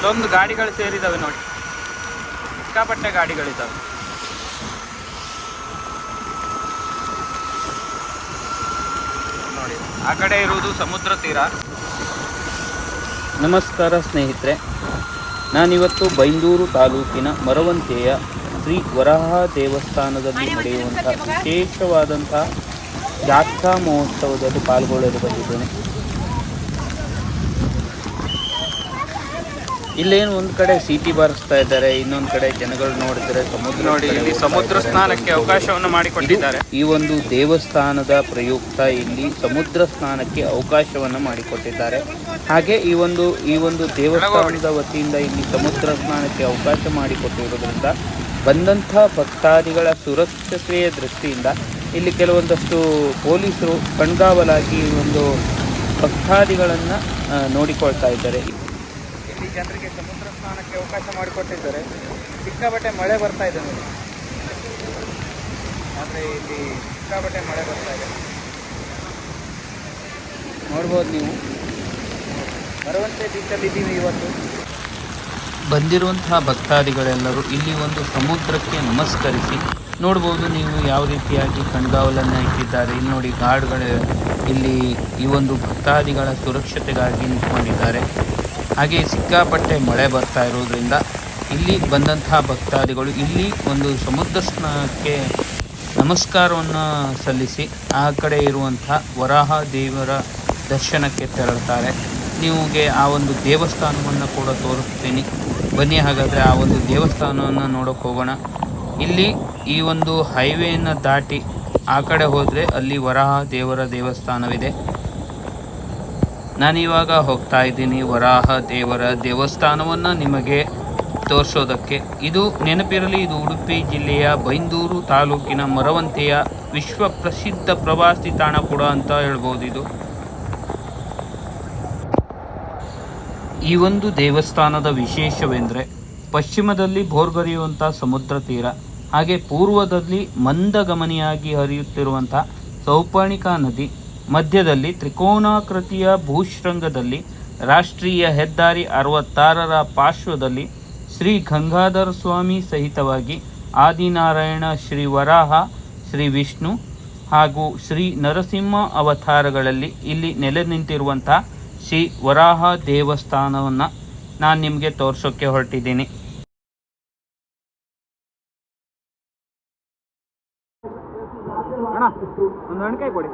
ಇಲ್ಲೊಂದು ಗಾಡಿಗಳು ಸೇರಿದಾವೆ ನೋಡಿ. ಸಿಕ್ಕಾಪಟ್ಟೆ ಗಾಡಿಗಳಿದ್ದಾವೆ ನೋಡಿ ಆ ಕಡೆ ಇರುವುದು ಸಮುದ್ರ ತೀರ. ನಮಸ್ಕಾರ ಸ್ನೇಹಿತರೆ ನಾನಿವತ್ತು ಬೈಂದೂರು ತಾಲೂಕಿನ ಮರವಂತೆಯ ಶ್ರೀ ವರಹ ದೇವಸ್ಥಾನದಲ್ಲಿ ನಡೆಯುವಂಥ ವಿಶೇಷವಾದಂಥ ಜಾತ್ರಾ ಮಹೋತ್ಸವದಲ್ಲಿ ಪಾಲ್ಗೊಳ್ಳಲು ಬಂದಿದ್ದೇನೆ. ಇಲ್ಲೇನು ಒಂದು ಕಡೆ ಸೀಟಿ ಬಾರಿಸ್ತಾ ಇದ್ದಾರೆ ಇನ್ನೊಂದು ಕಡೆ ಜನಗಳು ನೋಡಿದ್ರೆ ಸಮುದ್ರ ನೋಡಿ ಇಲ್ಲಿ ಸಮುದ್ರ ಸ್ನಾನಕ್ಕೆ ಅವಕಾಶವನ್ನು ಮಾಡಿಕೊಟ್ಟಿದ್ದಾರೆ. ಈ ಒಂದು ದೇವಸ್ಥಾನದ ಪ್ರಯುಕ್ತ ಇಲ್ಲಿ ಸಮುದ್ರ ಸ್ನಾನಕ್ಕೆ ಅವಕಾಶವನ್ನು ಮಾಡಿಕೊಟ್ಟಿದ್ದಾರೆ. ಹಾಗೆ ಈ ಒಂದು ಈ ಒಂದು ದೇವಸ್ಥಾನದ ವತಿಯಿಂದ ಇಲ್ಲಿ ಸಮುದ್ರ ಸ್ನಾನಕ್ಕೆ ಅವಕಾಶ ಮಾಡಿಕೊಟ್ಟಿರೋದ್ರಿಂದ ಬಂದಂಥ ಭಕ್ತಾದಿಗಳ ಸುರಕ್ಷತೆಯ ದೃಷ್ಟಿಯಿಂದ ಇಲ್ಲಿ ಕೆಲವೊಂದಷ್ಟು ಪೊಲೀಸರು ಕಣ್ಗಾವಲಾಗಿ ಈ ಒಂದು ಭಕ್ತಾದಿಗಳನ್ನು ನೋಡಿಕೊಳ್ತಾ ಇದ್ದಾರೆ. ಜನರಿಗೆ ಸಮುದ್ರ ಸ್ನಾನಕ್ಕೆ ಅವಕಾಶ ಮಾಡಿಕೊಟ್ಟಿದ್ದಾರೆ. ಸಿಕ್ಕಾಬಟ್ಟೆ ಮಳೆ ಬರ್ತಾ ಇದೆ ನೋಡಿ. ಆದರೆ ಇಲ್ಲಿ ಸಿಕ್ಕಾಬಟ್ಟೆ ಮಳೆ ಬರ್ತಾ ಇದೆ. ನೋಡ್ಬೋದು ನೀವು. ಬರುವಂತೆ ಬೀಚಲ್ಲಿ ಇದ್ದೀವಿ ಇವತ್ತು. ಬಂದಿರುವಂತಹ ಭಕ್ತಾದಿಗಳೆಲ್ಲರೂ ಇಲ್ಲಿ ಒಂದು ಸಮುದ್ರಕ್ಕೆ ನಮಸ್ಕರಿಸಿ ನೋಡ್ಬೋದು ನೀವು ಯಾವ ರೀತಿಯಾಗಿ ಕಣ್ಗಾವಲನ್ನು ಇಟ್ಟಿದ್ದಾರೆ. ಇಲ್ಲಿ ನೋಡಿ ಗಾರ್ಡ್ಗಳು ಇಲ್ಲಿ ಈ ಒಂದು ಭಕ್ತಾದಿಗಳ ಸುರಕ್ಷತೆಗಾಗಿ ನಿಂತ್ಕೊಂಡಿದ್ದಾರೆ. ಹಾಗೆ ಸಿಕ್ಕಾಪಟ್ಟೆ ಮಳೆ ಬರ್ತಾ ಇರೋದ್ರಿಂದ ಇಲ್ಲಿ ಬಂದಂತಹ ಭಕ್ತಾದಿಗಳು ಇಲ್ಲಿ ಒಂದು ಸಮುದ್ರ ಸ್ನಾನಕ್ಕೆ ನಮಸ್ಕಾರವನ್ನು ಸಲ್ಲಿಸಿ ಆ ಕಡೆ ಇರುವಂತಹ ವರಾಹ ದೇವರ ದರ್ಶನಕ್ಕೆ ತೆರಳುತ್ತಾರೆ. ನಿಮಗೆ ಆ ಒಂದು ದೇವಸ್ಥಾನವನ್ನು ಕೂಡ ತೋರಿಸ್ತೀನಿ. ಬನ್ನಿ ಹಾಗಾದರೆ ಆ ಒಂದು ದೇವಸ್ಥಾನವನ್ನು ನೋಡೋಕೆ ಹೋಗೋಣ. ಇಲ್ಲಿ ಈ ಒಂದು ಹೈವೇಯನ್ನು ದಾಟಿ ಆ ಕಡೆ ಹೋದರೆ ಅಲ್ಲಿ ವರಾಹ ದೇವರ ದೇವಸ್ಥಾನವಿದೆ. ನಾನಿವಾಗ ಹೋಗ್ತಾ ಇದ್ದೀನಿ ವರಾಹ ದೇವರ ದೇವಸ್ಥಾನವನ್ನು ನಿಮಗೆ ತೋರಿಸೋದಕ್ಕೆ. ಇದು ನೆನಪಿರಲಿ, ಇದು ಉಡುಪಿ ಜಿಲ್ಲೆಯ ಬೈಂದೂರು ತಾಲೂಕಿನ ಮರವಂತೆಯ ವಿಶ್ವ ಪ್ರಸಿದ್ಧ ಪ್ರವಾಸಿ ತಾಣ ಕೂಡ ಅಂತ ಹೇಳ್ಬೋದು ಇದು ಈ ಒಂದು ದೇವಸ್ಥಾನದ ವಿಶೇಷವೆಂದರೆ ಪಶ್ಚಿಮದಲ್ಲಿ ಭೋರ್ಗರೆಯುವಂಥ ಸಮುದ್ರ ತೀರ, ಹಾಗೆ ಪೂರ್ವದಲ್ಲಿ ಮಂದಗಮನಿಯಾಗಿ ಹರಿಯುತ್ತಿರುವಂಥ ಸೌಪರ್ಣಿಕಾ ನದಿ ಮಧ್ಯದಲ್ಲಿ ತ್ರಿಕೋನಾಕೃತಿಯ ಭೂಶೃಂಗದಲ್ಲಿ ರಾಷ್ಟ್ರೀಯ ಹೆದ್ದಾರಿ ಅರವತ್ತಾರರ ಪಾರ್ಶ್ವದಲ್ಲಿ ಶ್ರೀ ಗಂಗಾಧರ ಸ್ವಾಮಿ ಸಹಿತವಾಗಿ ಆದಿನಾರಾಯಣ, ಶ್ರೀ ವರಾಹ, ಶ್ರೀ ವಿಷ್ಣು ಹಾಗೂ ಶ್ರೀ ನರಸಿಂಹ ಅವತಾರಗಳಲ್ಲಿ ಇಲ್ಲಿ ನೆಲೆ ನಿಂತಿರುವಂಥ ಶ್ರೀ ವರಾಹ ದೇವಸ್ಥಾನವನ್ನು ನಾನು ನಿಮಗೆ ತೋರಿಸೋಕ್ಕೆ ಹೊರಟಿದ್ದೀನಿ. ಕೊಡಿ.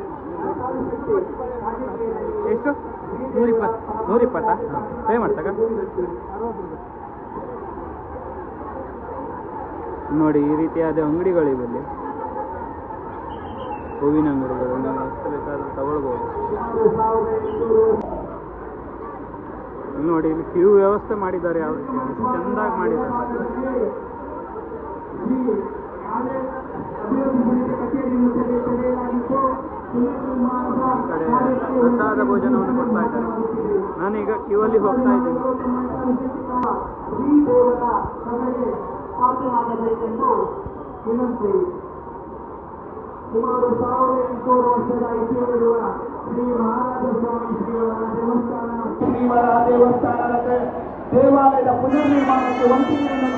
ಎಷ್ಟು? ನೂರಿಪ್ಪತ್ತು. ನೂರಿಪ್ಪತ್ತಾ? ಪೇ ಮಾಡ್ತಾಗ? ನೋಡಿ, ಈ ರೀತಿಯಾದ ಅಂಗಡಿಗಳಿವೆ ಹೂವಿನ ಅಂಗಡಿಗಳು. ನೀವು ಬೇಕಾದ್ರೂ ತಗೊಳ್ಬೋದು. ನೋಡಿ, ಇಲ್ಲಿ ಕ್ಯೂ ವ್ಯವಸ್ಥೆ ಮಾಡಿದ್ದಾರೆ. ಯಾವ ರೀತಿ? ಚೆಂದಾಗಿ ಮಾಡಿದ್ದಾರೆ. ಪ್ರಸಾದ ಭೋಜನವನ್ನು ಕೊಡ್ತಾ ಇದ್ದಾರೆ. ನಾನೀಗ ಕ್ಯೂ ಅಲ್ಲಿ ಹೋಗ್ತಾ ಇದ್ದೀನಿ. ಸುಮಾರು ಸಾವಿರದ ಎಂಟುನೂರು ವರ್ಷದ ಇತಿಹಾಸವಿರುವ ಶ್ರೀ ಮಹಾರಾಜ ಸ್ವಾಮಿ ಶ್ರೀಯವರ ದೇವಸ್ಥಾನ ಶ್ರೀವರ ದೇವಸ್ಥಾನದ ದೇವಾಲಯದ ಪುನರ್ನಿರ್ಮಾಣಕ್ಕೆ ವಂತಿಗೆಯನ್ನು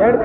ಎರಡು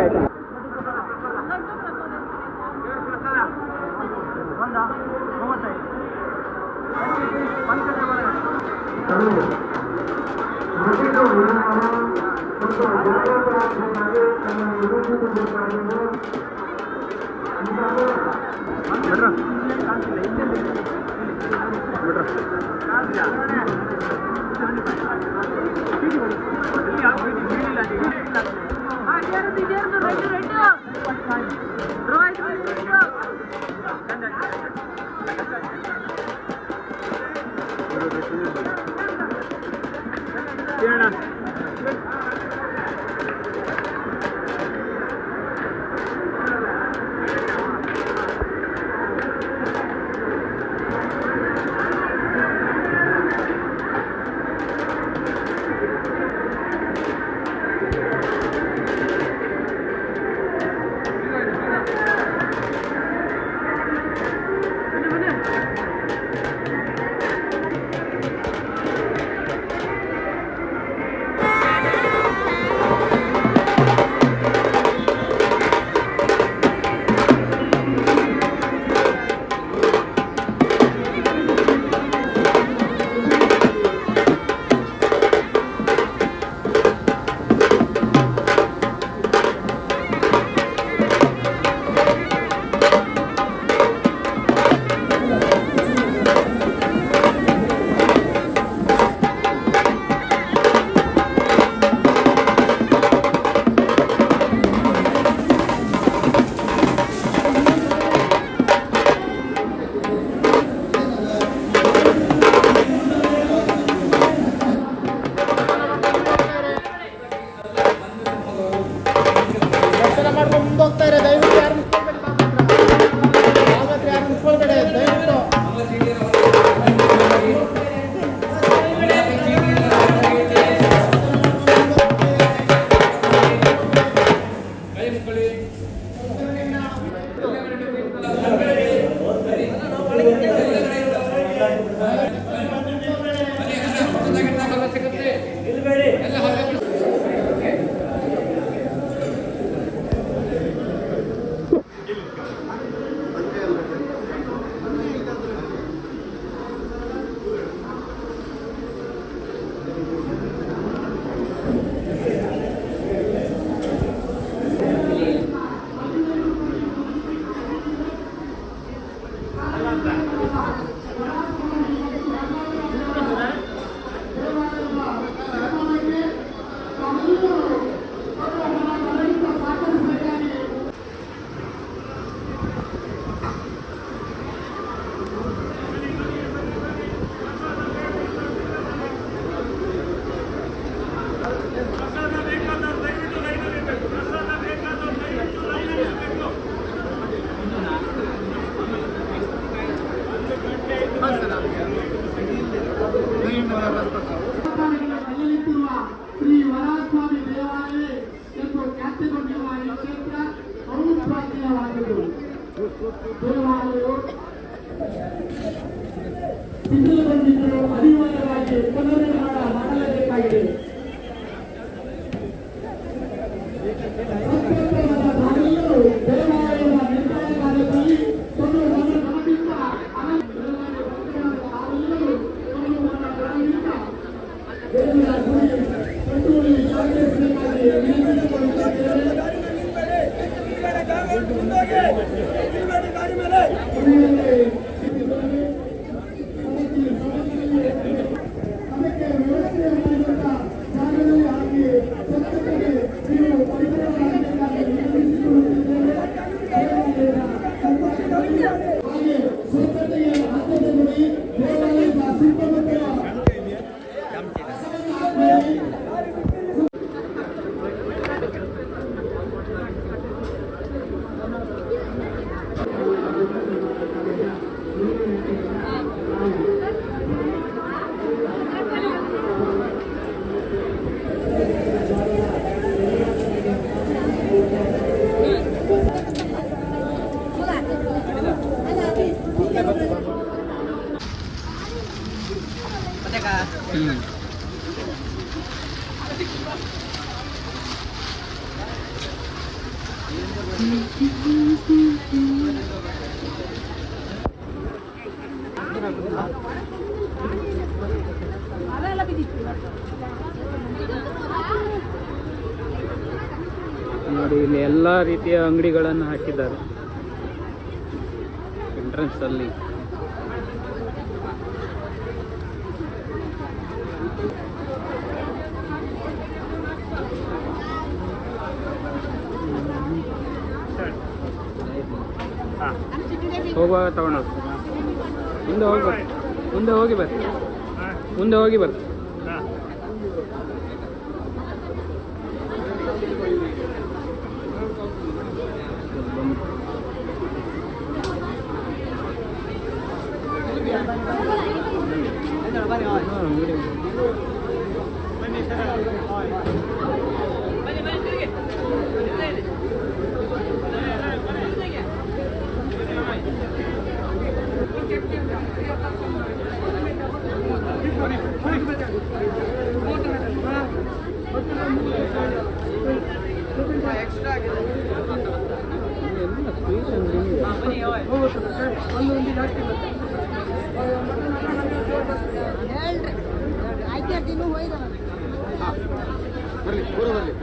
దేవాలయంలో ಸಿಂಧು ಬಂದಿದ್ದರು ಅನಿವಾರ್ಯವಾಗಿ ಪುನರ್ನಿರ್ಮಾಣ ಮಾಡಲೇಬೇಕಾಗಿದೆ ಮುಂದಾಗಿ Amen. ನೋಡಿ, ಇಲ್ಲಿ ಎಲ್ಲ ರೀತಿಯ ಅಂಗಡಿಗಳನ್ನು ಹಾಕಿದ್ದಾರೆ. ಎಂಟ್ರೆನ್ಸ್ ಅಲ್ಲಿ. ಹೋಗುವಾಗ ತಗೊಂಡು ಮುಂದೆ ಹೋಗಿ ಬರ್ತೀವಿ ಮುಂದೆ ಹೋಗಿ ಬರ್ತೀವಿ ಮುಂದೆ ಹೋಗಿ ಬರ್ತೀವಿ ಆಯ್ಕೆ ದಿನ ಹೋಯ್ದ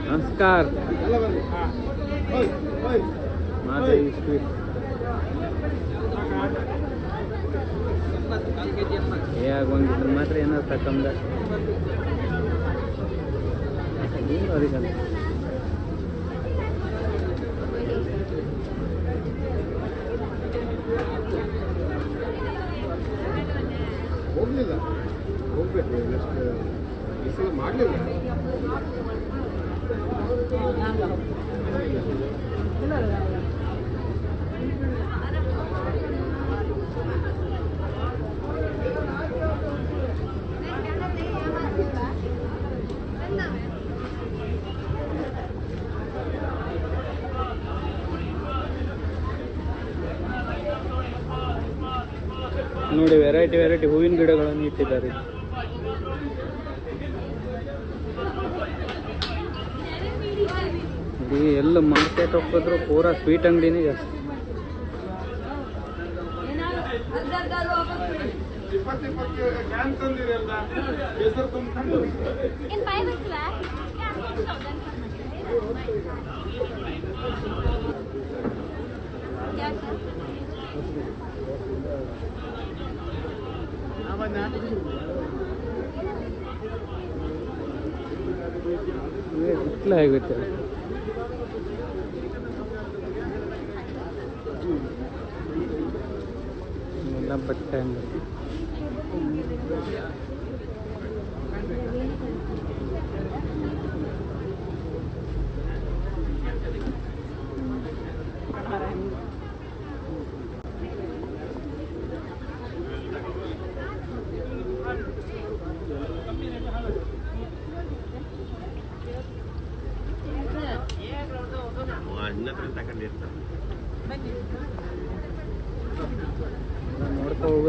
ನಮಸ್ಕಾರ. ಏ ಮಾತ್ರ ಏನಾದ್ರು ತಕ್ಕಂದ ಅದಕ್ಕೆ ಹೋಗ್ಬೇಕು ನೆಕ್ಸ್ಟ್ ಈ ಸಲ ಮಾಡಲಿಲ್ಲ ನೋಡಿ ವೆರೈಟಿ ವೆರೈಟಿ ಹೂವಿನ ಗಿಡಗಳನ್ನು ಇಟ್ಟಿದ್ದಾರೆ. ಇಡೀ ಎಲ್ಲ ಮಾರ್ಕೆಟ್ ಹೋಗಿದ್ರು ಪೂರಾ ಸ್ವೀಟ್ ಅಂಗಡಿನೇ ಜಾಸ್ತಿ วันนั้นที่อยู่เลยเลยกูเจอ number 10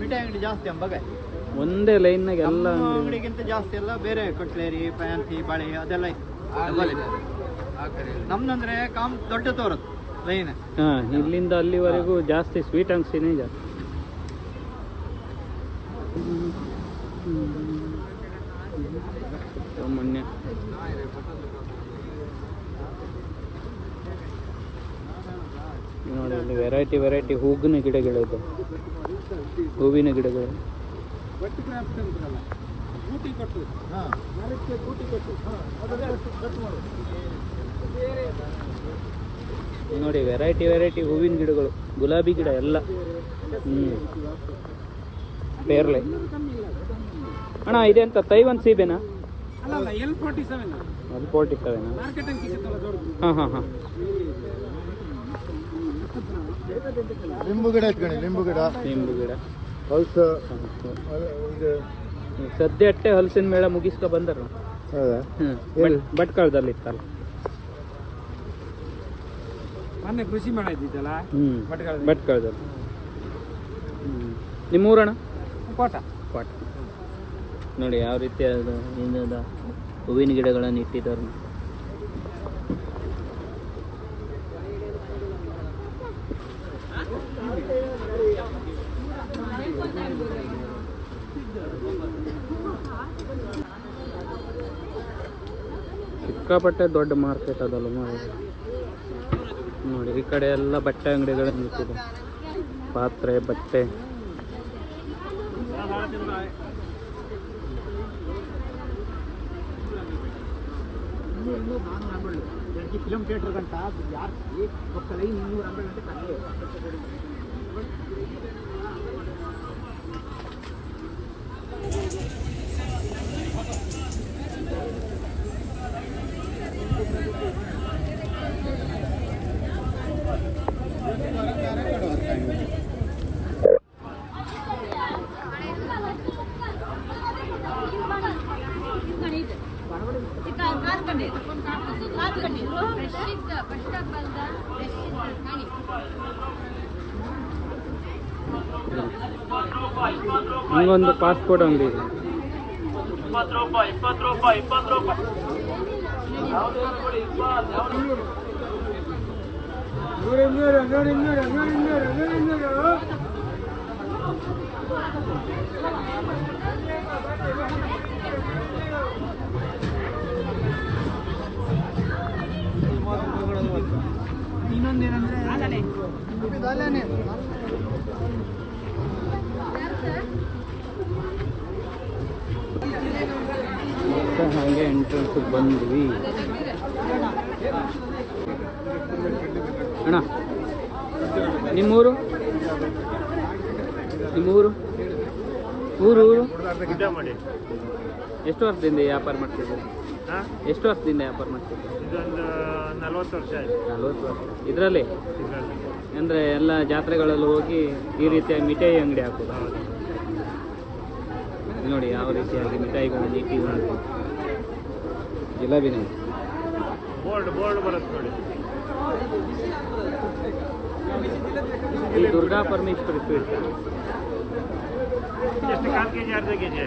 ಮಿಠಾಯಿ ಅಂಗಡಿ ಜಾಸ್ತಿ ಅಂಬಾಗ ಒಂದೇ ಲೈನ್ನಾಗ ಎಲ್ಲ ಅಂಗಡಿಗಿಂತ ಜಾಸ್ತಿ ಎಲ್ಲ ಬೇರೆ ಕೊಟ್ಲೇರಿ ಫ್ಯಾನ್ಸಿ ಬಳೆ ಅದೆಲ್ಲ ನಮ್ದಂದ್ರೆ ಕಾಮ್ ದೊಡ್ಡ ತೋರದು ಲೈನ್ ಹಾ ಇಲ್ಲಿಂದ ಅಲ್ಲಿವರೆಗೂ ಜಾಸ್ತಿ ಸ್ವೀಟ್ ಅಂಗಡಿನೇ ಜಾಸ್ತಿ. ಮೊನ್ನೆ ನೋಡಿ ಇಲ್ಲಿ ವೆರೈಟಿ ವೆರೈಟಿ ಹೂಗಿನ ಗಿಡಗಳಿದೆ. ಹೂವಿನ ಗಿಡಗಳು. ಬಟ್ಟಿ ಕ್ರಾಫ್ಟ್ ಅಂತಾರಲ್ಲ ಗೂಟಿ ಕಟ್ಟು ಮರಕ್ಕೆ ಗೂಟಿ ಕಟ್ಟು ಅದನ್ನೇ ಕಟ್ ಮಾಡು ನೋಡಿ ವೆರೈಟಿ ವೆರೈಟಿ ಹೂವಿನ ಗಿಡಗಳು ಗುಲಾಬಿ ಗಿಡ ಎಲ್ಲ. ಹ್ಞೂ ಪೇರ್ಲೆ. ಅಣ್ಣ ಇದೆಂತ ತೈವನ್ ಸೀಬೆನಾ ಎಲ್ ಫಾರ್ಟಿ ಸೆವೆನ್ ಫೋರ್ಟಿ ಸೆವೆನಾ ಹಾಂ ಹಾಂ ಹಾಂ. ಲಿಂಬು ಗಿಡ ಇಟ್ಕೊಳ್ಳಿ ಲಿಂಬು ಗಿಡ. ಲಿಂಬು ಗಿಡ. ಹೌಸ್ ಇದು ಸದ್ಯ ಅಟ್ಟೆ ಹಲಸಿನ ಮೇಳ ಮುಗಿಸ್ಕೊ ಬಂದರು. ಹೌದಾ? ಭಟ್ಕಳದಲ್ಲಿ ಇತ್ತಲ್ಲ. ಮೊನ್ನೆ ಕೃಷಿ ಮೇಳ ಇದ್ದಿದ್ದಲ್ಲ ಭಟ್ಕಳದಲ್ಲಿ. ನಿಮ್ಮ ಹ್ಞೂ ನಿಮ್ಮೂರಣ ಕೋಟ. ನೋಡಿ ಯಾವ ರೀತಿ ಅದು ಏನದ ಹೂವಿನ ಗಿಡಗಳನ್ನು ಇಟ್ಟಿದ್ದಾರೆ ಸಿಕ್ಕಾಪಟ್ಟೆ ದೊಡ್ಡ ಮಾರ್ಕೆಟ್ ಅದಲ್ಲ ಮಾರ್ರೆ. ನೋಡಿ, ಈ ಕಡೆ ಎಲ್ಲ ಬಟ್ಟೆ ಅಂಗಡಿಗಳು ನಿಂತಿದೆ ಪಾತ್ರೆ, ಬಟ್ಟೆ ಫಿಲಮ್ ಥಿಯೇಟರ್ ಗಂಟ ಯಾರು ಒಕ್ಕಲೈ ಇನ್ನೂರ ಹನ್ನೆರಡು ಗಂಟೆ ಹಿಂಗೊಂದು ಪಾಸ್ಪೋರ್ಟ್ ಅಂಗಡಿ ಇದೆ ಇನ್ನೊಂದೇನಂದ್ರೆ ಹಾಗೆ ಎಂಟ್ರೆನ್ಸ್ ಬಂದ್ವಿ. ಅಣ್ಣ ನಿಮ್ಮೂರು? ನಿಮ್ಮೂರು? ಊರು ಊರು? ಎಷ್ಟು ವರ್ಷದಿಂದ ವ್ಯಾಪಾರ ಮಾಡ್ತಿದ್ದೀರಿ? ಎಷ್ಟು ವರ್ಷದಿಂದ ವ್ಯಾಪಾರ ಮಾಡ್ತೀವಿ ಇದೊಂದು ನಲ್ವತ್ತು ವರ್ಷ ಆಯ್ತು. ನಲ್ವತ್ತು ವರ್ಷ. ಇದರಲ್ಲಿ? ಇದರಲ್ಲಿ. ಅಂದರೆ ಎಲ್ಲ ಜಾತ್ರೆಗಳಲ್ಲಿ ಹೋಗಿ ಈ ರೀತಿಯಾಗಿ ಮಿಠಾಯಿ ಅಂಗಡಿ ಹಾಕೋದು. ನೋಡಿ ಯಾವ ರೀತಿಯಾಗಿ ಮಿಠಾಯಿಗಳನ್ನು ಇಟ್ಟಿ ಮಾಡಿ ಜಿಲಾಬಿ ನೋಡಿ ಬೋರ್ಡ್ ಬೋರ್ಡ್ ಬರುತ್ತೆ ನೋಡಿ. ಈ ದುರ್ಗಾ ಪರಮೇಶ್ವರಿ ಸ್ವೀಟ್ ಎಷ್ಟು ಕಾಲು ಕೆ ಜಿ ಅರ್ಧ ಕೆ ಜಿ